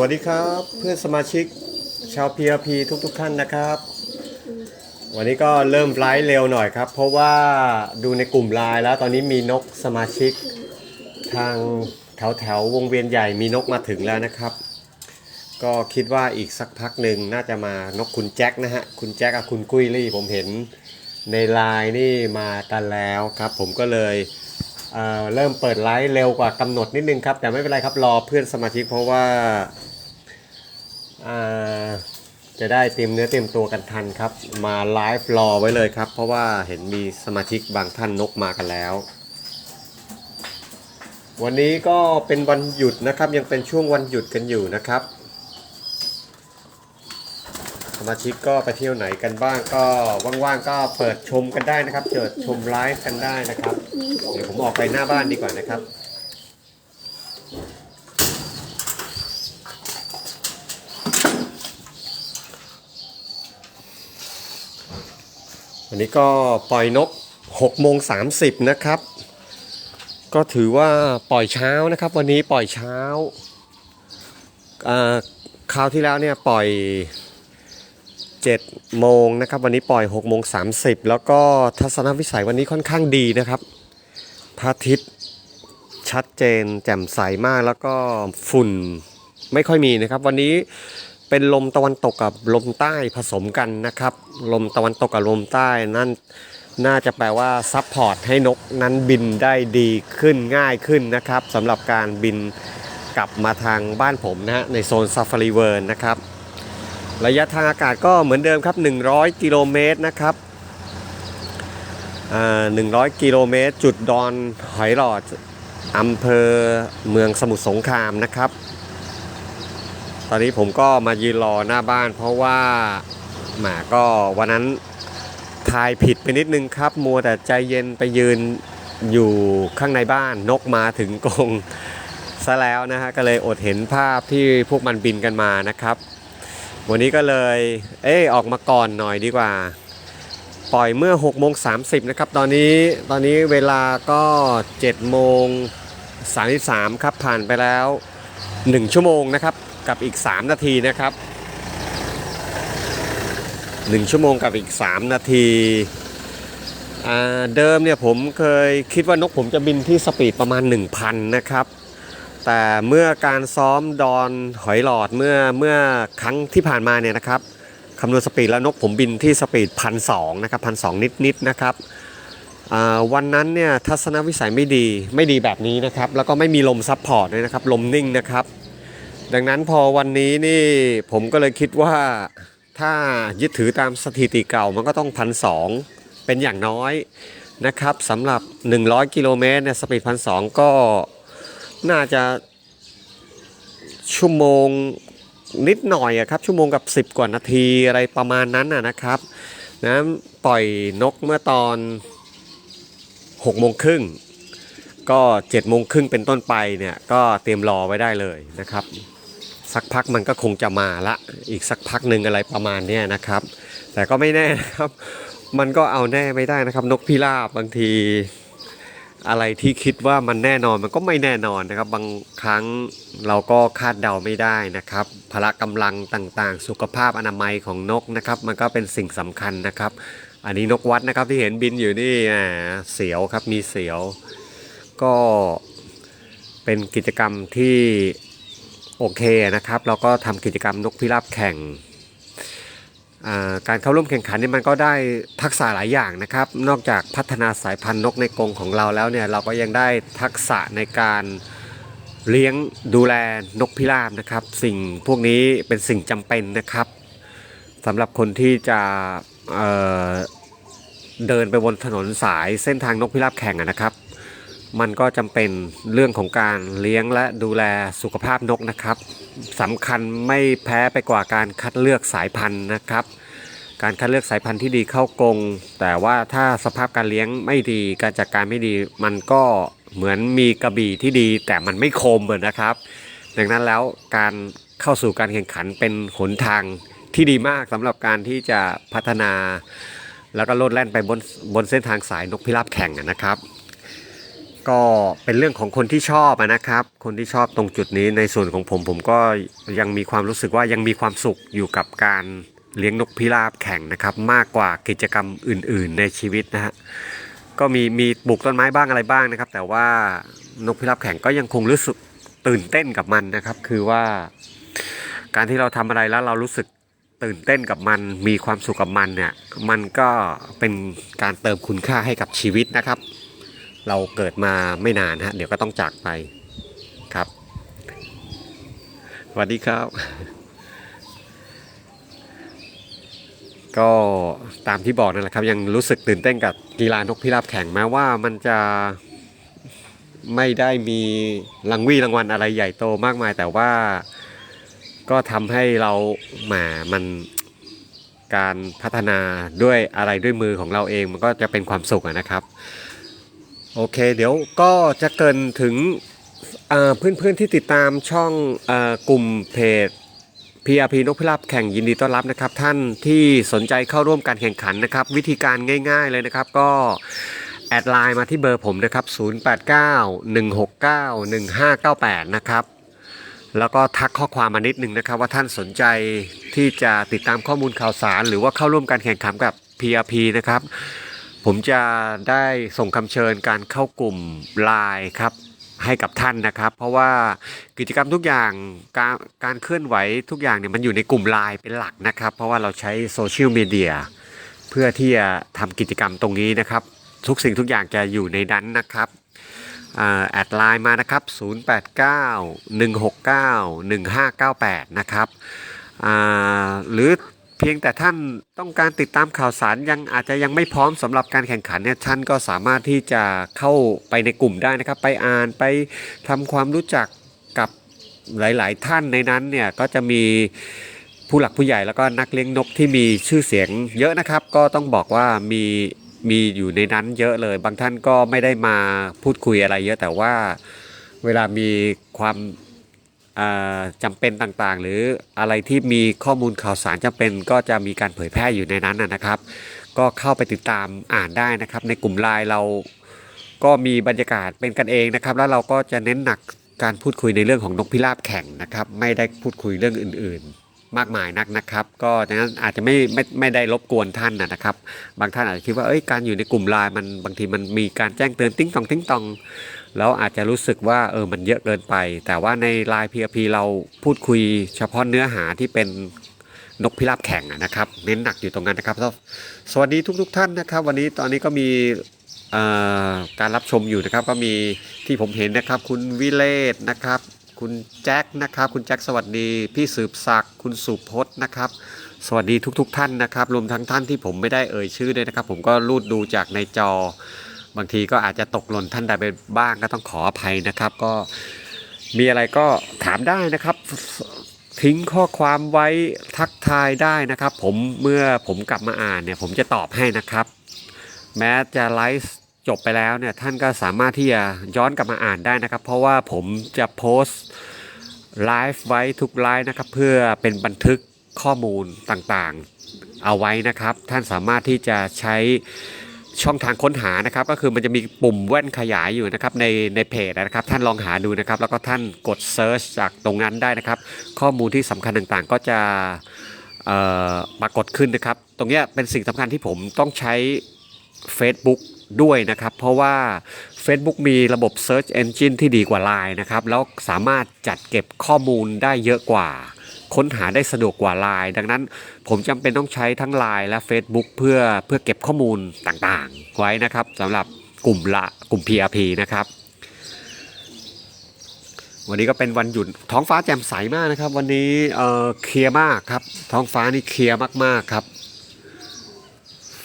วัสดีครับเพื่อนสมาชิกชาว PRP ทุกๆท่านนะครับ วันนี้ก็เริ่มไลฟ์เร็วหน่อยครับ เพราะว่าดูในกลุ่มไลน์แล้วตอนนี้มีนกสมาชิกทางแถวแถววงเวียนใหญ่มีนกมาถึงแล้วนะครับ ก็คิดว่าอีกสักพักหนึ่งน่าจะมานกคุณแจ็คนะฮะคุณแจ็คกับคุณกุ้ยลี่ผมเห็นในไลน์นี่มากันแล้วครับ ผมก็เลย เริ่มเปิดไลฟ์เร็วกว่ากำหนดนิดนึงครับ แต่ไม่เป็นไรครับรอเพื่อนสมาชิกเพราะว่าจะได้เตรียมเนื้อเตรียมตัวกันทันครับ มาไลฟ์รอไว้เลยครับ เพราะว่าเห็นมีสมาชิกบางท่านนกมากันแล้ว วันนี้ก็เป็นวันหยุดนะครับ ยังเป็นช่วงวันหยุดกันอยู่นะครับ มาชิกก็ไปเที่ยวไหนกันบ้างก็ว่างๆก็เปิดชมกันได้นะครับเปิดชมไลฟ์กันได้นะครับ เดี๋ยวผมออกไปหน้าบ้านดีกว่านะครับวันนี้ก็ปล่อยนก6โมง30นะครับ ก็ถือว่าปล่อยเช้านะครับ วันนี้ปล่อยเช้าอ่าคราวที่แล้วเนี่ยปล่อย 7 โมงนะครับ วันนี้ปล่อย6โมง30 แล้วก็ทัศนวิสัยวันนี้ค่อนข้างดีนะครับพระอาทิตย์ชัดเจนแจ่มใสมากแล้วก็ฝุ่นไม่ค่อยมีนะครับ วันนี้เป็นลมตะวันตกกับลมใต้ผสมกันนะครับ ลมตะวันตกกับลมใต้นั่นน่าจะแปลว่าซัพพอร์ตให้นกนั้นบินได้ดีขึ้นง่ายขึ้นนะครับสำหรับการบินกลับมาทางบ้านผมนะฮะในโซนซาฟารีเวิร์นนะครับ ระยะทางอากาศก็เหมือนเดิมครับ 100 กิโลเมตรนะครับอ่า100กิโลเมตร จุดดอนหอยหลอดอำเภอเมืองสมุทรสงครามนะครับ ตอนนี้ผมก็มายืนรอหน้าบ้าน เพราะว่าหมาก็วันนั้นทายผิดไปนิดนึงครับ มัวแต่ใจเย็นไปยืนอยู่ข้างในบ้านนกมาถึงกรงซะแล้วนะฮะก็เลยอดเห็นภาพที่พวกมันบินกันมานะครับ วันนี้ก็เลย เออออกมาก่อนหน่อยดีกว่า ปล่อยเมื่อ6โมง30นะครับ ตอนนี้ ตอนนี้เวลาก็7โมง33ครับ ผ่านไปแล้ว 1 ชั่วโมงนะครับ กับอีก 3 นาทีนะครับ 1 ชั่วโมงกับอีก 3 นาทีเดิมเนี่ยผมเคยคิดว่านกผมจะบินที่สปีดประมาณ 1,000 นะครับ แต่เมื่อการซ้อมดอนหอยหลอดเมื่อเมื่อครั้งที่ผ่านมาเนี่ยนะครับคำนวณสปีดแล้วนกผมบินที่สปีดพันสองนะครับพันสองนิดๆนะครับวันนั้นเนี่ยทัศนวิสัยไม่ดีไม่ดีแบบนี้นะครับ แล้วก็ไม่มีลมซับพอร์ตเลยนะครับ ลมนิ่งนะครับ ดังนั้นพอวันนี้นี่ผมก็เลยคิดว่าถ้ายึดถือตามสถิติเก่ามันก็ต้องพันสองเป็นอย่างน้อยนะครับสำหรับ 100 กิโลเมตรเนี่ยสปีดพันสองก็ น่าจะชั่วโมงนิดหน่อยอครับ ชั่วโมงกับ 10 กว่านาทีอะไรประมาณนั้นนะครับนะปล่อยนกเมื่อตอน6โมงครึ่งก็7โมงครึ่งเป็นต้นไปเนี่ยก็เตรียมรอไว้ได้เลยนะครับ สักพักมันก็คงจะมาละอีกสักพักหนึ่งอะไรประมาณนี้นะครับ แต่ก็ไม่แน่นะครับ มันก็เอาแน่ไม่ได้นะครับ นกพิราบบางที อะไรที่คิดว่ามันแน่นอนมันก็ไม่แน่นอนนะครับ บางครั้งเราก็คาดเดาไม่ได้นะครับ พละกำลังต่างๆ สุขภาพอนามัยของนกนะครับ มันก็เป็นสิ่งสำคัญนะครับ อันนี้นกวัดนะครับที่เห็นบินอยู่นี่อ่าเสียวครับมีเสียว ก็เป็นกิจกรรมที่โอเคนะครับ เราก็ทำกิจกรรมนกพิราบแข่ง การเข้าร่วมแข่งขันนี่มันก็ได้ทักษะหลายอย่างนะครับ นอกจากพัฒนาสายพันธุ์นกในกรงของเราแล้วเนี่ยเราก็ยังได้ทักษะในการเลี้ยงดูแลนกพิราบนะครับ สิ่งพวกนี้เป็นสิ่งจำเป็นนะครับสำหรับคนที่จะเเดินไปบนถนนสายเส้นทางนกพิราบแข่งนะครับ มันก็จำเป็นเรื่องของการเลี้ยงและดูแลสุขภาพนกนะครับสำคัญไม่แพ้ไปกว่าการคัดเลือกสายพันธุ์นะครับ การคัดเลือกสายพันธุ์ที่ดีเข้ากรงแต่ว่าถ้าสภาพการเลี้ยงไม่ดีการจัดการไม่ดี มันก็เหมือนมีกระบี่ที่ดี แต่มันไม่คมเหมือนนะครับ ดังนั้นแล้วการเข้าสู่การแข่งขันเป็นหนทางที่ดีมากสำหรับการที่จะพัฒนา แล้วก็โลดแล่นไปบนบนเส้นทางสายนกพิราบแข่งนะครับ ก็เป็นเรื่องของคนที่ชอบนะครับ คนที่ชอบตรงจุดนี้ในส่วนของผมผมก็ยังมีความรู้สึกว่ายังมีความสุขอยู่กับการ เลี้ยงนกพิราบแข่งนะครับ มากกว่ากิจกรรมอื่น ๆ ในชีวิตนะฮะก็มีมีปลูกต้นไม้บ้างอะไรบ้างนะครับ แต่ว่านกพิราบแข่งก็ยังคงรู้สึกตื่นเต้นกับมันนะครับ คือว่า การที่เราทำอะไรแล้วเรารู้สึกตื่นเต้นกับมันมีความสุขกับมันเนี่ยมันก็เป็นการเติมคุณค่าให้กับชีวิตนะครับ เราเกิดมาไม่นานฮะเดี๋ยวก็ต้องจากไปครับสวัสดีครับ ก็ตามที่บอกนั่นแหละครับ ยังรู้สึกตื่นเต้นกับกีฬานกพิราบแข่งแม้ว่ามันจะไม่ได้มีรางวี่รางวัลอะไรใหญ่โตมากมาย แต่ว่าก็ทำให้เราหมามันการพัฒนาด้วยอะไรด้วยมือของเราเองมันก็จะเป็นความสุขนะครับ โอเค เดี๋ยวก็จะเกินถึงเพื่อนๆที่ติดตามช่องอกลุ่มเพจ PRP นกพิราบแข่งยินดีต้อนรับนะครับ ท่านที่สนใจเข้าร่วมการแข่งขันนะครับ วิธีการง่ายๆเลยนะครับก็แอดไลน์มาที่เบอร์ผมนะครับ 0891691598 นะครับ แล้วก็ทักข้อความมานิดนึงนะครับ ว่าท่านสนใจที่จะติดตามข้อมูลข่าวสาร หรือว่าเข้าร่วมการแข่งขันกับ PRP นะครับ ผมจะได้ส่งคำเชิญการเข้ากลุ่มไลน์ครับ ให้กับท่านนะครับ เพราะว่ากิจกรรมทุกอย่างการการเคลื่อนไหวทุกอย่างเนี่ยมันอยู่ในกลุ่มไลน์เป็นหลักนะครับ เพราะว่าเราใช้โซเชียลมีเดียเพื่อที่จะทำกิจกรรมตรงนี้นะครับ ทุกสิ่งทุกอย่างจะอยู่ในนั้นนะครับแอดไลน์มานะครับ 0891691598 นะครับหรือ เพียงแต่ท่านต้องการติดตามข่าวสารยังอาจจะยังไม่พร้อมสำหรับการแข่งขันเนี่ยท่านก็สามารถที่จะเข้าไปในกลุ่มได้นะครับ ไปอ่านไปทำความรู้จักกับหลาย ๆ ท่านในนั้นเนี่ยก็จะมีผู้หลักผู้ใหญ่แล้วก็นักเลี้ยงนกที่มีชื่อเสียงเยอะนะครับ ก็ต้องบอกว่ามีมีอยู่ในนั้นเยอะเลย บางท่านก็ไม่ได้มาพูดคุยอะไรเยอะแต่ว่าเวลามีความ อ่าจำเป็นต่างๆ หรืออะไรที่มีข้อมูลข่าวสารจำเป็น ก็จะมีการเผยแพร่อยู่ในนั้นนะครับ ก็เข้าไปติดตามอ่านได้นะครับ ในกลุ่มไลน์เราก็มีบรรยากาศเป็นกันเองนะครับ แล้วเราก็จะเน้นหนักการพูดคุยในเรื่องของนกพิราบแข่งนะครับ ไม่ได้พูดคุยเรื่องอื่นๆ มากมายนักนะครับ ก็ดังนั้นอาจจะไม่ไม่ไม่ได้รบกวนท่านนะนะครับ บางท่านอาจจะคิดว่าเอ้ยการอยู่ในกลุ่มไลน์มันบางทีมันมีการแจ้งเตือนติ้งตองติ้งตอง แล้วอาจจะรู้สึกว่าเออมันเยอะเกินไป แต่ว่าในไลน์ PRP เราพูดคุยเฉพาะเนื้อหาที่เป็นนกพิราบแข่งนะครับเน้นหนักอยู่ตรงนั้นนะครับสวัสดีทุกๆท่านนะครับ วันนี้ตอนนี้ก็มีการรับชมอยู่นะครับ ก็มีที่ผมเห็นนะครับ คุณวิเลศนะครับ คุณแจ็คนะครับ คุณแจ็คสวัสดี พี่สืบศักดิ์คุณสุพจน์นะครับ สวัสดีทุกๆท่านนะครับ รวมทั้งท่านที่ผมไม่ได้เอ่ยชื่อด้วยนะครับ ผมก็รูดดูจากในจอ บางทีก็อาจจะตกหล่นท่านใดไปบ้างก็ต้องขออภัยนะครับ ก็มีอะไรก็ถามได้นะครับ ทิ้งข้อความไว้ทักทายได้นะครับ ผมเมื่อผมกลับมาอ่านเนี่ย ผมจะตอบให้นะครับ แม้จะไลฟ์จบไปแล้วเนี่ยท่านก็สามารถที่จะย้อนกลับมาอ่านได้นะครับ เพราะว่าผมจะโพสต์ไลฟ์ไว้ทุกไลฟ์นะครับ เพื่อเป็นบันทึกข้อมูลต่างๆ เอาไว้นะครับ ท่านสามารถที่จะใช้ ช่องทางค้นหานะครับ ก็คือมันจะมีปุ่มแว่นขยายอยู่นะครับในในเพจนะครับ ท่านลองหาดูนะครับ แล้วก็ท่านกด Search จากตรงนั้นได้นะครับ ข้อมูลที่สำคัญต่างๆ ก็จะปรากฏขึ้นนะครับ ตรงนี้เป็นสิ่งสำคัญที่ผมต้องใช้ Facebook ด้วยนะครับ เพราะว่า Facebook มีระบบ Search Engine ที่ดีกว่า Line นะครับ แล้วสามารถจัดเก็บข้อมูลได้เยอะกว่า ค้นหาได้สะดวกกว่า Line ดังนั้นผมจำเป็นต้องใช้ทั้ง Line และ Facebook เพื่อเพื่อเก็บข้อมูลต่างๆ ไว้นะครับสำหรับกลุ่มละกลุ่ม PRP นะครับวันนี้ก็เป็นวันหยุดท้องฟ้าแจ่มใสมากนะครับ วันนี้เอ่อเคลียร์มากครับ ท้องฟ้านี่เคลียร์มากๆครับ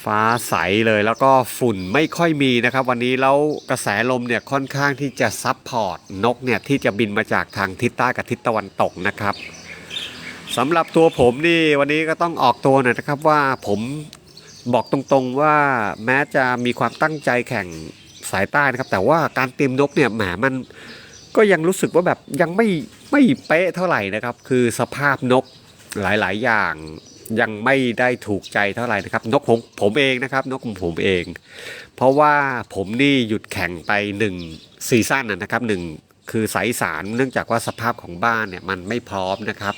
ฟ้าใสเลยแล้วก็ฝุ่นไม่ค่อยมีนะครับ วันนี้แล้วกระแสลมเนี่ยค่อนข้างที่จะซับพอร์ตนกเนี่ยที่จะบินมาจากทางทิศใต้กับทิศตะวันตกนะครับ สำหรับตัวผมนี่วันนี้ก็ต้องออกตัวหน่อยนะครับว่าผมบอกตรงๆว่าแม้จะมีความตั้งใจแข่งสายใต้นะครับ แต่ว่าการเตรียมนกเนี่ยแหมมันก็ยังรู้สึกว่าแบบยังไม่ไม่เป๊ะเท่าไหร่นะครับ คือสภาพนกหลายๆ อย่างยังไม่ได้ถูกใจเท่าไหร่นะครับ นกผมผมเองนะครับ นกของผมเอง เพราะว่าผมนี่หยุดแข่งไปหนึ่งซีซั่นนะครับหนึ่งคือสายสารเนื่องจากว่าสภาพของบ้านเนี่ยมันไม่พร้อมนะครับ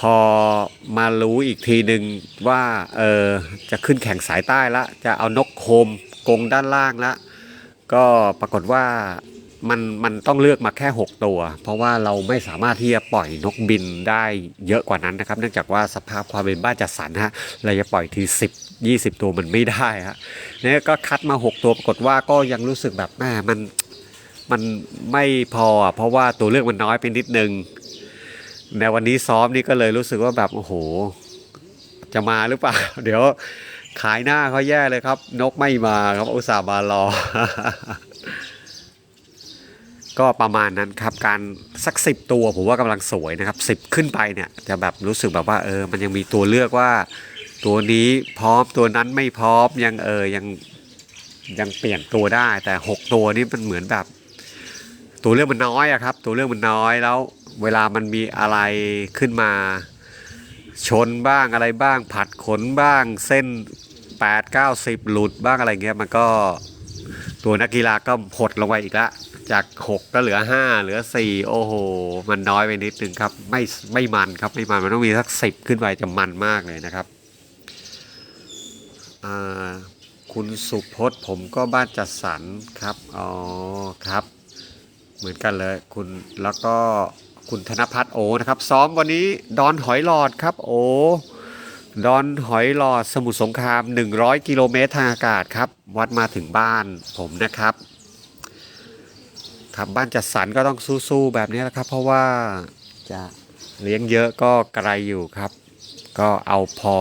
พอมารู้อีกทีหนึ่งว่าเออจะขึ้นแข่งสายใต้ละจะเอานกโคมกงด้านล่างละก็ปรากฏว่ามันมันต้องเลือกมาแค่ 6 ตัว เพราะว่าเราไม่สามารถที่จะปล่อยนกบินได้เยอะกว่านั้นนะครับ เนื่องจากว่าสภาพความเป็นบ้านจัดสรรฮะเราจะปล่อยที10 20 ตัวมันไม่ได้ฮะเนี่ยก็คัดมา 6 ตัวปรากฏว่าก็ยังรู้สึกแบบแม่มันมันไม่พอเพราะว่าตัวเลือกมันน้อยไปนิดนึง ในวันนี้ซ้อมนี่ก็เลยรู้สึกว่าแบบโอ้โห จะมาหรือเปล่า เดี๋ยวขายหน้าเขาแย่เลยครับ นกไม่มาครับอุตส่าห์มารอ ก็ประมาณนั้นครับ การสักสิบตัวผมว่ากำลังสวยนะครับสิบขึ้นไปเนี่ย จะแบบรู้สึกแบบว่าเออ มันยังมีตัวเลือกว่า ตัวนี้พร้อมตัวนั้นไม่พร้อมยังเออยังยังเปลี่ยนตัวได้ แต่หกตัวนี้มันเหมือนแบบ ตัวเลือกมันน้อยอะครับ ตัวเลือกมันน้อยแล้ว เวลามันมีอะไรขึ้นมา ชนบ้างอะไรบ้าง ผัดขนบ้าง เส้น 8 9 10 หลุดบ้างอะไรเงี้ยมันก็ตัวนักกีฬาก็หดลงไปอีกละ จาก 6 ก็เหลือ 5 เหลือ 4 โอ้โห มันน้อยไปนิดนึงครับ ไม่ไม่มันครับไม่มันมันต้องมีสัก 10 ขึ้นไปจะมันมากเลยนะครับคุณสุพจน์ผมก็บ้านจัดสรรครับ อ๋อครับ เหมือนกันเลยคุณแล้วก็ คุณธนพัฒน์โอนะครับ ซ้อมวันนี้ดอนหอยหลอดครับ โอดอนหอยหลอดสมุทรสงคราม 100 กิโลเมตรทางอากาศครับ วัดมาถึงบ้านผมนะครับ ครับบ้านจัดสรรก็ต้องสู้ๆแบบนี้แหละครับ เพราะว่าจะเลี้ยงเยอะก็ไกลอยู่ครับ ก็เอาพอ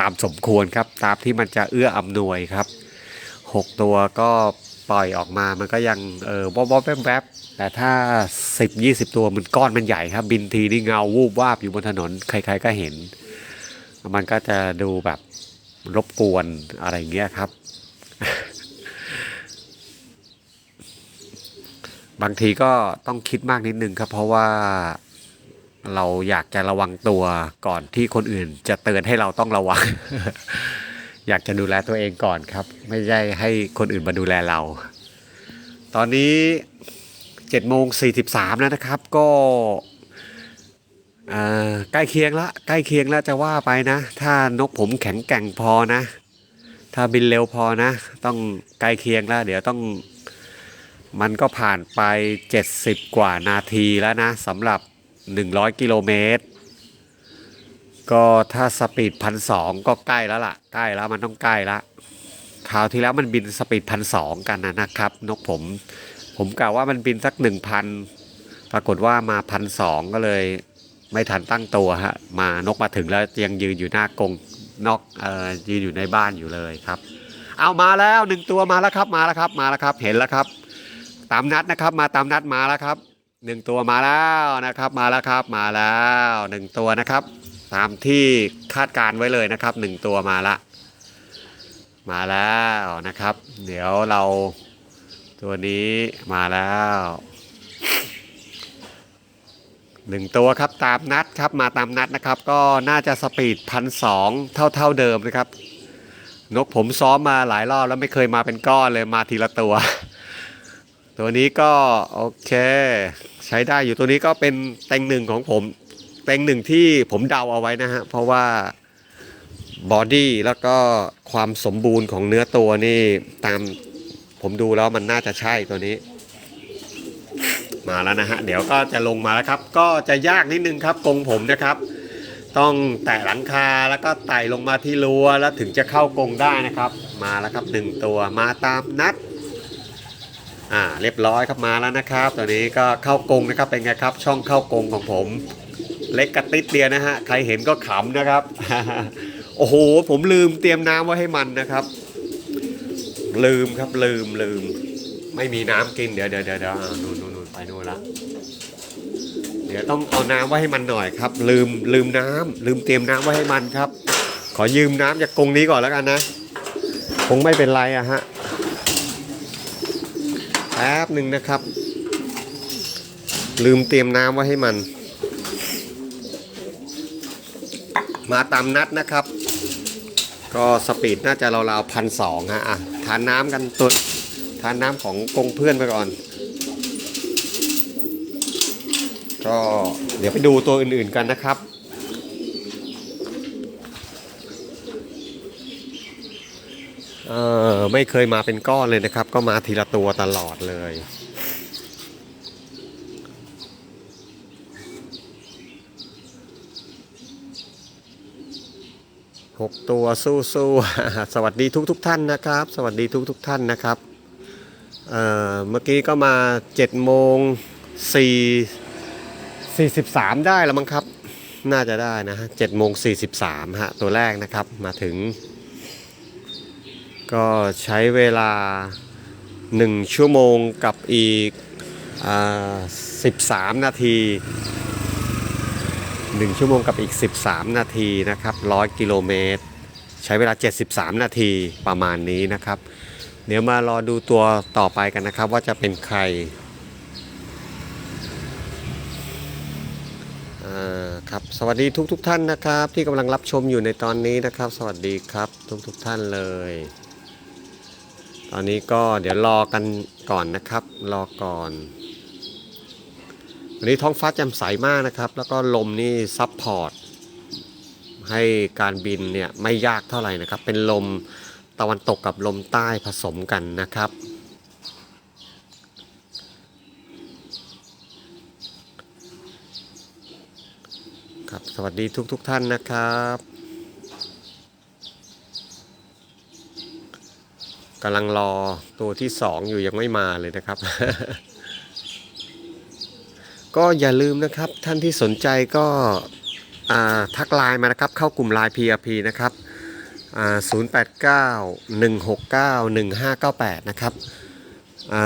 ตามสมควรครับ ตามที่มันจะเอื้ออำนวยครับ 6 ตัวก็ ปล่อยออกมามันก็ยังเออวอบๆแวบๆแต่ถ้า 10 20 ตัวมันก้อนมันใหญ่ครับ บินทีนี่เงาวูบวาบอยู่บนถนนใครๆก็เห็น มันก็จะดูแบบรบกวนอะไรเงี้ยครับ บางทีก็ต้องคิดมากนิดนึงครับ เพราะว่าเราอยากจะระวังตัวก่อนที่คนอื่นจะเตือนให้เราต้องระวัง อยากจะดูแลตัวเองก่อนครับ ไม่ใช่ให้คนอื่นมาดูแลเรา ตอนนี้7โมง43แล้วนะครับ ก็ใกล้เคียงละใกล้เคียงแล้วจะว่าไปนะ ถ้านกผมแข็งแกร่งพอนะ ถ้าบินเร็วพอนะ ต้องใกล้เคียงแล้ว เดี๋ยวต้องมันก็ผ่านไป 70 กว่านาทีแล้วนะสำหรับ 100 กิโลเมตร ก็ถ้าสปีดพันสองก็ใกล้แล้วล่ะ ใกล้แล้วมันต้องใกล้ละคราวที่แล้วมันบินสปีดพันสองกันนะนะครับ นกผม ผมกล่าวว่ามันบินสักหนึ่งพันปรากฏว่ามาพันสองก็เลยไม่ทันตั้งตัวฮะมานกมาถึงแล้วยังยืนอยู่หน้ากงนอกเอ่อยืนอยู่ในบ้านอยู่เลยครับ เอามาแล้วหนึ่งตัวมาแล้วครับมาแล้วครับมาแล้วครับเห็นแล้วครับ ตามนัดนะครับมาตามนัดมาแล้วครับหนึ่งตัวมาแล้วนะครับ มาแล้วครับมาแล้วหนึ่งตัวนะครับ ตามที่คาดการไว้เลยนะครับหนึ่งตัวมาละ มาแล้วนะครับ เดี๋ยวเราตัวนี้มาแล้วหนึ่งตัวครับตามนัดครับมาตามนัดนะครับ ก็น่าจะสปีดพันสองเท่าเท่าเดิมนะครับ นกผมซ้อมมาหลายรอบแล้วไม่เคยมาเป็นก้อนเลยมาทีละตัว ตัวนี้ก็โอเค ใช้ได้อยู่ตัวนี้ก็เป็นเต็งหนึ่งของผม เต็งหนึ่งที่ผมเดาเอาไว้นะฮะ เพราะว่าบอดี้แล้วก็ความสมบูรณ์ของเนื้อตัวนี่ตามผมดูแล้วมันน่าจะใช่ตัวนี้ มาแล้วนะฮะ เดี๋ยวก็จะลงมาแล้วครับ ก็จะยากนิดนึงครับกรงผมนะครับ ต้องแตะหลังคาแล้วก็ไต่ลงมาที่รั้วแล้วถึงจะเข้ากรงได้นะครับ มาแล้วครับหนึ่งตัวมาตามนัดอ่าเรียบร้อยครับมาแล้วนะครับตอนนี้ก็เข้ากรงนะครับเป็นไงครับ ช่องเข้ากรงของผม เล็กกระติดเดียวนะฮะ ใครเห็นก็ขำนะครับ โอ้โห ผมลืมเตรียมน้ำไว้ให้มันนะครับ ลืมครับลืมลืม ไม่มีน้ำกินเดี๋ยวเดี๋ยวเดี๋ยวเดี๋ยวนู่นนู่นไปนู่นละเดี๋ยวต้องเอาน้ำไว้ให้มันหน่อยครับ ลืมลืมน้ำลืมเตรียมน้ำไว้ให้มันครับ ขอยืมน้ำจากกรงนี้ก่อนแล้วกันนะ คงไม่เป็นไรอะฮะแป๊บหนึ่งนะครับ ลืมเตรียมน้ำไว้ให้มัน มาตามนัดนะครับ ก็สปีดน่าจะราวๆพันสองฮะอะทานน้ำกันตัวทานน้ำของกงเพื่อนไปก่อน ก็เดี๋ยวไปดูตัวอื่นๆกันนะครับเออไม่เคยมาเป็นก้อนเลยนะครับ ก็มาทีละตัวตลอดเลย หกตัวสู้สู้สวัสดีทุกทุกท่านนะครับ สวัสดีทุกทุกท่านนะครับเอ่อเมื่อกี้ก็มา7โมง4 43ได้แล้วมั้งครับ น่าจะได้นะฮะ7โมง43ฮะตัวแรกนะครับมาถึง ก็ใช้เวลา1ชั่วโมงกับอีกอ่า13นาที 1 ชั่วโมงกับอีก 13 นาทีนะครับ100 กิโลเมตร ใช้เวลา 73 นาทีประมาณนี้นะครับ เดี๋ยวมารอดูตัวต่อไปกันนะครับ ว่าจะเป็นใครครับสวัสดีทุกทท่านนะครับ ที่กำลังรับชมอยู่ในตอนนี้นะครับ สวัสดีครับทุกทท่านเลย ตอนนี้ก็เดี๋ยวรอกันก่อนนะครับ รอก่อน วันนี้ท้องฟ้าแจ่มใสมากนะครับ แล้วก็ลมนี่ซับพอร์ตให้การบินเนี่ยไม่ยากเท่าไหร่นะครับ เป็นลมตะวันตกกับลมใต้ผสมกันนะครับ ครับ สวัสดีทุกทท่านนะครับกำลังรอตัวที่สองอยู่ยังไม่มาเลยนะครับ ก็อย่าลืมนะครับท่านที่สนใจก็ทักไลน์มานะครับ เข้ากลุ่มไลน์ PRP นะครับ089-169-1598 นะครับอ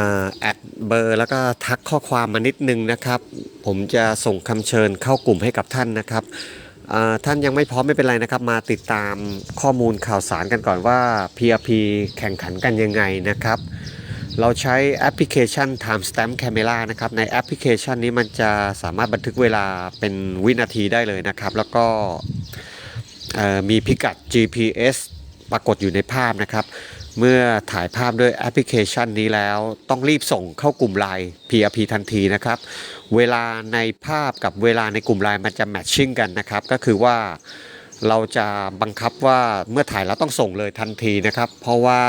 แอดเบอร์แล้วก็ทักข้อความมานิดนึงนะครับ ผมจะส่งคำเชิญเข้ากลุ่มให้กับท่านนะครับท่านยังไม่พร้อมไม่เป็นไรนะครับ มาติดตามข้อมูลข่าวสารกันก่อนว่า PRP แข่งขันกันยังไงนะครับ เราใช้แอปพลิเคชัน Timestamp Camera นะครับ ในแอปพลิเคชันนี้มันจะสามารถบันทึกเวลาเป็นวินาทีได้เลยนะครับ แล้วก็มีพิกัด GPS ปรากฏอยู่ในภาพนะครับ เมื่อถ่ายภาพด้วยแอปพลิเคชันนี้แล้วต้องรีบส่งเข้ากลุ่มไลน์ PRP ทันทีนะครับ เวลาในภาพกับเวลาในกลุ่มไลน์มันจะแมทชิ่งกันนะครับ ก็คือว่าเราจะบังคับว่าเมื่อถ่ายแล้วต้องส่งเลยทันทีนะครับ เพราะว่า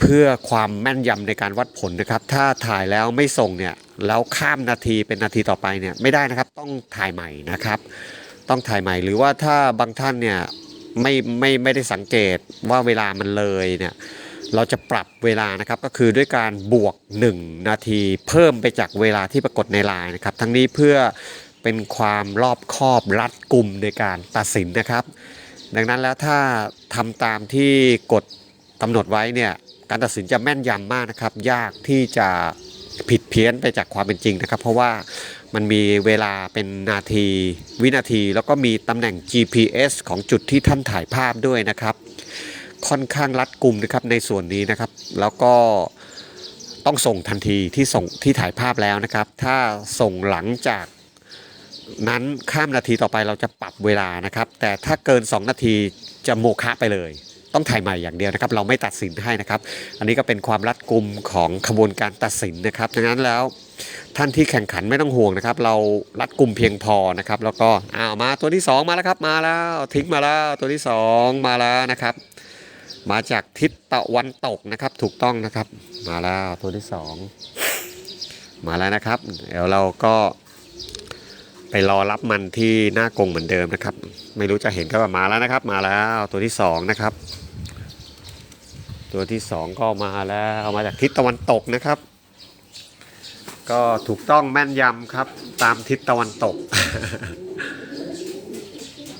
เพื่อความแม่นยำในการวัดผลนะครับ ถ้าถ่ายแล้วไม่ส่งเนี่ยแล้วข้ามนาทีเป็นนาทีต่อไปเนี่ยไม่ได้นะครับต้องถ่ายใหม่นะครับ ต้องถ่ายใหม่หรือว่าถ้าบางท่านเนี่ยไม่ไม่ไม่ได้สังเกตว่าเวลามันเลยเนี่ยเราจะปรับเวลานะครับก็คือด้วยการบวก 1 นาทีเพิ่มไปจากเวลาที่ปรากฏในไลน์นะครับ ทั้งนี้เพื่อเป็นความรอบคอบรัดกลุ่มในการตัดสินนะครับ ดังนั้นแล้วถ้าทำตามที่กฎกำหนดไว้เนี่ย การตัดสินจะแม่นยำมากนะครับ ยากที่จะผิดเพี้ยนไปจากความเป็นจริงนะครับ เพราะว่ามันมีเวลาเป็นนาทีวินาที แล้วก็มีตำแหน่ง GPS ของจุดที่ท่านถ่ายภาพด้วยนะครับ ค่อนข้างรัดกุมนะครับในส่วนนี้นะครับ แล้วก็ต้องส่งทันทีที่ส่งที่ถ่ายภาพแล้วนะครับ ถ้าส่งหลังจากนั้นข้ามนาทีต่อไปเราจะปรับเวลานะครับ แต่ถ้าเกิน 2 นาทีจะโมฆะไปเลย ต้องถ่ายใหม่อย่างเดียวนะครับ เราไม่ตัดสินให้นะครับ อันนี้ก็เป็นความรัดกุมของขบวนการตัดสินนะครับดังนั้นแล้วท่านที่แข่งขันไม่ต้องห่วงนะครับ เรารัดกุมเพียงพอนะครับ แล้วก็อ้าวมาตัวที่ 2 มาแล้วครับ มาแล้วทิ้งมาแล้วตัวที่ 2 มาแล้วนะครับ มาจากทิศตะวันตกนะครับ ถูกต้องนะครับ มาแล้วตัวที่ 2 มาแล้วนะครับ เดี๋ยวเราก็ไปรอรับมันที่หน้ากงเหมือนเดิมนะครับ ไม่รู้จะเห็นก็มาแล้วนะครับ มาแล้วตัวที่สองนะครับ ตัวที่สองก็มาแล้วเขามาจากทิศตะวันตกนะครับ ก็ถูกต้องแม่นยำครับ ตามทิศตะวันตก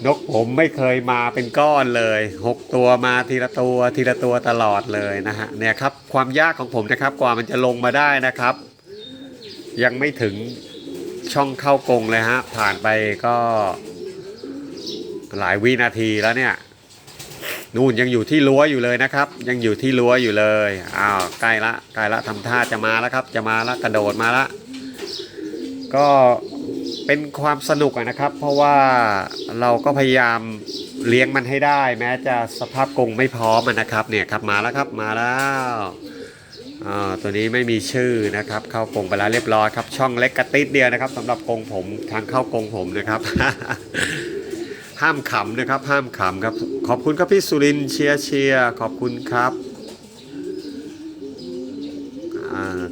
นกผมไม่เคยมาเป็นก้อนเลยหกตัวมาทีละตัวทีละตัวตลอดเลยนะฮะเนี่ยครับความยากของผมนะครับกว่ามันจะลงมาได้นะครับ ยังไม่ถึงช่องเข้ากรงเลยฮะผ่านไปก็หลายวินาทีแล้วเนี่ย นู่นยังอยู่ที่รั้วอยู่เลยนะครับ ยังอยู่ที่รั้วอยู่เลยอ้าวใกล้ละใกล้ละทำท่าจะมาแล้วครับ จะมาล้วกระโดดมาละก็เป็นความสนุกนะครับ เพราะว่าเราก็พยายามเลี้ยงมันให้ได้ แม้จะสภาพกรงไม่พร้อมนะครับเนี่ยครับมาแล้วครับมาแล้วอ่าตัวนี้ไม่มีชื่อนะครับ เข้ากรงไปแล้วเรียบร้อยครับ ช่องเล็กกระติดเดียวนะครับสำหรับกรงผมทางเข้ากรงผมนะครับ ห้ามขำนะครับ ห้ามขำครับ ขอบคุณครับพี่สุรินเชียร์เชียร์ขอบคุณครับ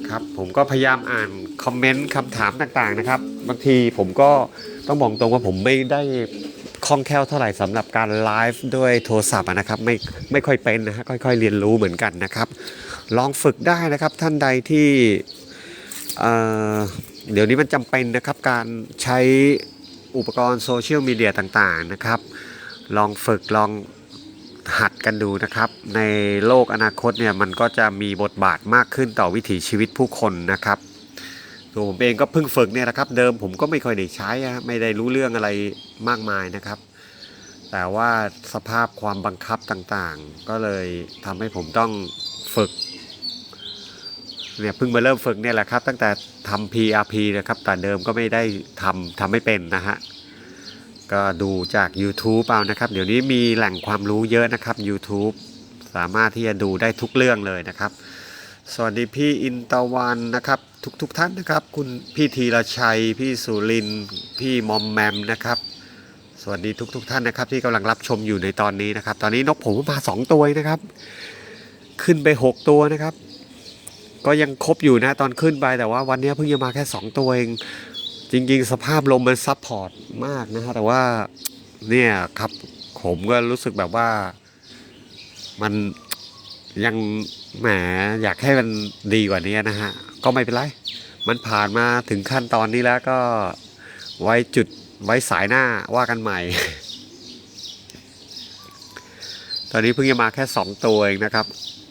ครับผมก็พยายามอ่านคอมเมนต์คำถามต่างๆนะครับ บางทีผมก็ต้องบอกตรงว่าผมไม่ได้คล่องแคล่วเท่าไหร่สำหรับการไลฟ์ด้วยโทรศัพท์นะครับไม่ไม่ค่อยเป็นนะฮะค่อยๆเรียนรู้เหมือนกันนะครับ ลองฝึกได้นะครับท่านใดที่เเดี๋ยวนี้มันจำเป็นนะครับการใช้ อุปกรณ์โซเชียลมีเดียต่างๆนะครับ ลองฝึกลองหัดกันดูนะครับ ในโลกอนาคตเนี่ยมันก็จะมีบทบาทมากขึ้นต่อวิถีชีวิตผู้คนนะครับตัวผมเองก็เพิ่งฝึกเนี่ยนะครับ เดิมผมก็ไม่ค่อยได้ใช้ไม่ได้รู้เรื่องอะไรมากมายนะครับ แต่ว่าสภาพความบังคับต่างๆ ก็เลยทำให้ผมต้องฝึก เนี่ยเพิ่งมาเริ่มฝึกเนี่ยแหละครับ ตั้งแต่ทำ PRP นะครับ แต่เดิมก็ไม่ได้ทำทำไม่เป็นนะฮะ ก็ดูจาก YouTube เอานะครับ เดี๋ยวนี้มีแหล่งความรู้เยอะนะครับ YouTube สามารถที่จะดูได้ทุกเรื่องเลยนะครับ สวัสดีพี่อินตะวันนะครับ ทุกทุกๆท่านนะครับ คุณพี่ธีรชัย พี่สุริน พี่มอมแมมนะครับ สวัสดีทุกทุกๆท่านนะครับ ที่กำลังรับชมอยู่ในตอนนี้นะครับ ตอนนี้นกผมมาสองตัวนะครับ ขึ้นไปหกตัวนะครับ ก็ยังครบอยู่นะตอนขึ้นไปแต่ว่าวันนี้เพิ่งจะมาแค่ 2 ตัวเอง จริง ๆ สภาพลมมันซับพอร์ตมากนะฮะแต่ว่าเนี่ยครับผมก็รู้สึกแบบว่า มันยังแหมอยากให้มันดีกว่านี้นะฮะ ก็ไม่เป็นไร มันผ่านมาถึงขั้นตอนนี้แล้วก็ไว้จุดไว้สายหน้าว่ากันใหม่ ตอนนี้เพิ่งจะมาแค่ 2 ตัวเองนะครับ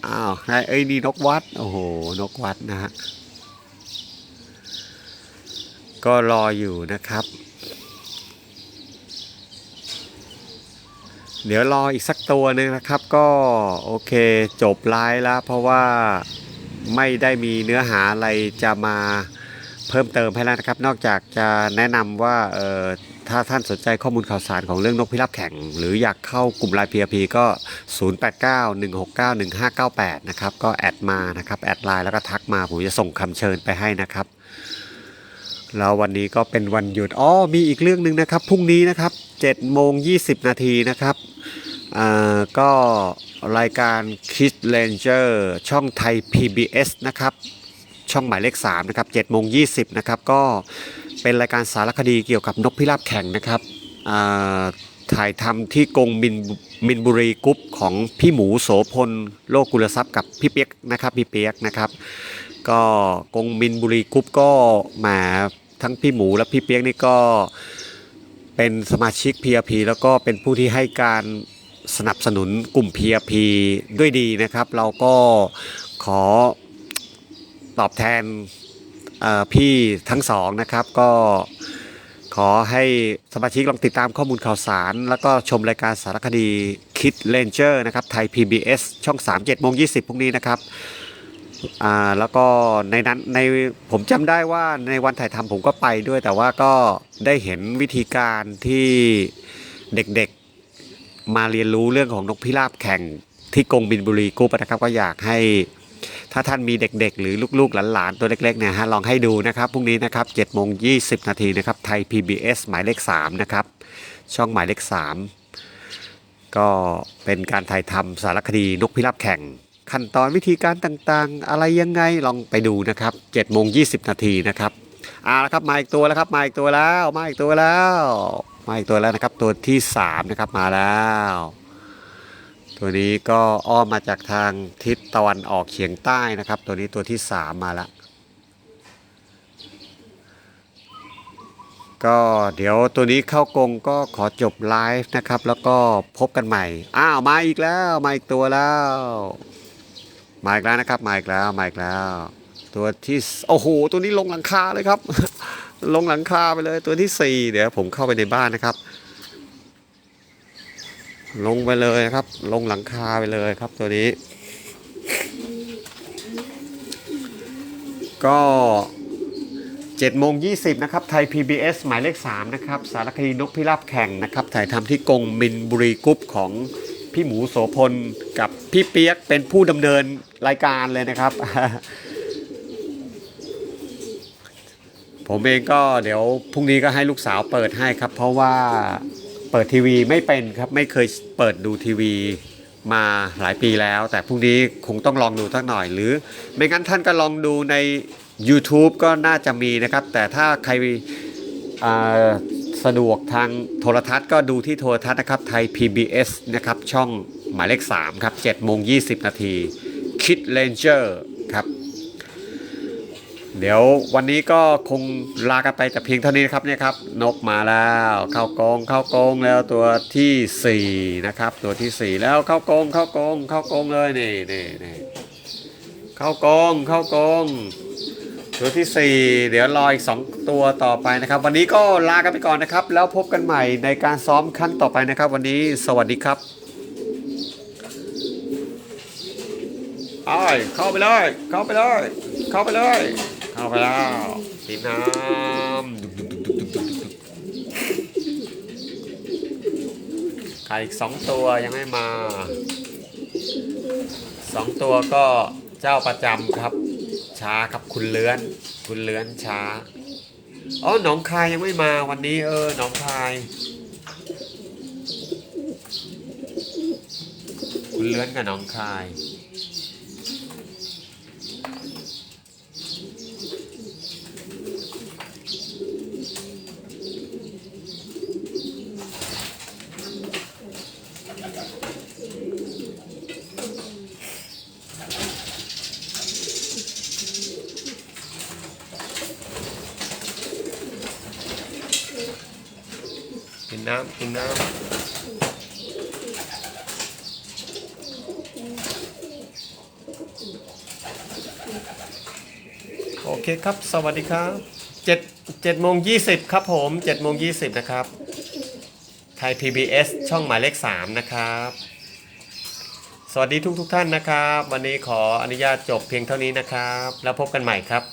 อ้าวไอ้เอ้ยนี่นกวัด โอ้โห นกวัดนะฮะ ก็รออยู่นะครับ เดี๋ยวรออีกสักตัวหนึ่งนะครับ ก็โอเคจบไลฟ์แล้ว เพราะว่าไม่ได้มีเนื้อหาอะไรจะมาเพิ่มเติมให้แล้วนะครับ นอกจากจะแนะนำว่าเออ ถ้าท่านสนใจข้อมูลข่าวสารของเรื่องนกพิราบแข่ง หรืออยากเข้ากลุ่มไลน์ PRP ก็ 0891691598 นะครับ ก็แอดมานะครับ แอดไลน์แล้วก็ทักมา ผมจะส่งคำเชิญไปให้นะครับ แล้ววันนี้ก็เป็นวันหยุดอ๋อมีอีกเรื่องหนึ่งนะครับ พรุ่งนี้นะครับ7โมง20 นาทีนะครับอ่าก็รายการ Kids Ranger ช่องไทย PBS นะครับ ช่องหมายเลข 3 นะครับ7โมง20 นะครับ ก็ เป็นรายการสารคดีเกี่ยวกับนกพิราบแข่งนะครับถ่ายทำที่กรงมินมินบุรีกรุ๊ปของพี่หมูโสพลโลกุลทรัพย์กับพี่เปียกนะครับพี่เปียกนะครับ ก็กงมินบุรีกรุ๊ปก็แหมาทั้งพี่หมูและพี่เปียกนี่ก็เป็นสมาชิก PRP แล้วก็เป็นผู้ที่ให้การสนับสนุนกลุ่ม PRP ด้วยดีนะครับ เราก็ขอตอบแทน พี่ทั้งสองนะครับก็ขอให้สมาชิกลองติดตามข้อมูลข่าวสาร แล้วก็ชมรายการสารคดีคิดเลนเจอร์นะครับไทย PBS ช่อง 3 7โมง20พรุ่งนี้นะครับอ่าแล้วก็ในนั้นในผมจำได้ว่าในวันถ่ายทำผมก็ไปด้วย แต่ว่าก็ได้เห็นวิธีการที่เด็กๆมาเรียนรู้เรื่องของนกพิราบแข่งที่กรงบินบุรีกรุ๊ปนะครับก็อยากให้ ถ้าท่านมีเด็กๆ หรือลูกๆ หลานๆ ตัวเล็กๆเนี่ยฮะลองให้ดูนะครับพรุ่งนี้นะครับ7โมง20นาทีนะครับไทย PBS หมายเลข3นะครับช่องหมายเลข 3 ก็เป็นการถ่ายทำสารคดีนกพิราบแข่ง ขั้นตอนวิธีการต่างๆ อะไรยังไงลองไปดูนะครับ7โมง20นาทีนะครับเอาละครับมาอีกตัวแล้วครับมาอีกตัวแล้วมาอีกตัวแล้วมาอีกตัวแล้วนะครับตัวที่3นะครับมาแล้ว ตัวนี้ก็อ้อมมาจากทางทิศตะวันออกเฉียงใต้นะครับ ตัวนี้ตัวที่3มมาแล้วก็เดี๋ยวตัวนี้เข้ากรงก็ขอจบไลฟ์นะครับ แล้วก็พบกันใหม่ อ้าวมาอีกแล้วมาอีกตัวแล้วมาอีกแล้วนะครับมาอีกแล้วมาอีกแล้ว ตัวที่โอ้โหตัวนี้ลงหลังคาเลยครับ ลงหลังคาไปเลยตัวที่สี่เดี๋ยวผมเข้าไปในบ้านนะครับ ลงไปเลยครับ ลงหลังคาไปเลยครับตัวนี้ ก็7โมง20 นะครับ ไทย PBS หมายเลข 3 นะครับ สารคดีนกพิราบแข่งนะครับ ถ่ายทำที่กรงมินบุรีกรุ๊ปของพี่หมูโสพลกับพี่เปียกเป็นผู้ดำเนินรายการเลยนะครับ ผมเองก็เดี๋ยวพรุ่งนี้ก็ให้ลูกสาวเปิดให้ครับ เพราะว่า เปิดทีวีไม่เป็นครับไม่เคยเปิดดูทีวีมาหลายปีแล้ว แต่พรุ่งนี้คงต้องลองดูสักหน่อย หรือ ไม่งั้นท่านก็ลองดูใน YouTube ก็น่าจะมีนะครับ แต่ถ้าใครสะดวกทางโทรทัศน์ก็ดูที่โทรทัศน์นะครับไทย PBS นะครับช่องหมายเลข 3 ครับ7โมง20 นาทีคิดเลนเจอร์ครับ เดี๋ยววันนี้ก็คงลากันไปแต่เพียงเท่านี้นะครับเนี่ยครับ นกมาแล้วเข้ากรงเข้ากรงแล้วตัวทีสี่ 4 นะครับ ตัวทีสี่4 แล้วเข้ากรงเข้ากรงเข้ากรงเลยนี่นี่นี่เข้ากรงเข้ากรงตัวที่ 4 เดี๋ยวรออีก 2 ตัวต่อไปนะครับ วันนี้ก็ลากันไปก่อนนะครับ แล้วพบกันใหม่ในการซ้อมขั้นต่อไปนะครับ วันนี้สวัสดีครับอ้ายเข้าไปเลย เข้าไปเลย เข้าไปเลย เข้าไปแล้วสีน้ำดุกดุกดุกดุกดุกดุกดุกไข่อีกสองตัวยังไม่มาสองตัวก็เจ้าประจำครับ ช้าครับคุณเลื้อน คุณเลื้อนช้าอ๋อหนองคายยังไม่มาวันนี้ เออหนองคาย คุณเลื้อนกับหนองคาย น้ำกินน้ำโอเคครับ สวัสดีครับ7 7โมง20ครับผม7โมง20นะครับ ไทย PBS ช่องหมายเลข3นะครับ สวัสดีทุกทุกท่านนะครับ วันนี้ขออนุญาตจบเพียงเท่านี้นะครับ แล้วพบกันใหม่ครับ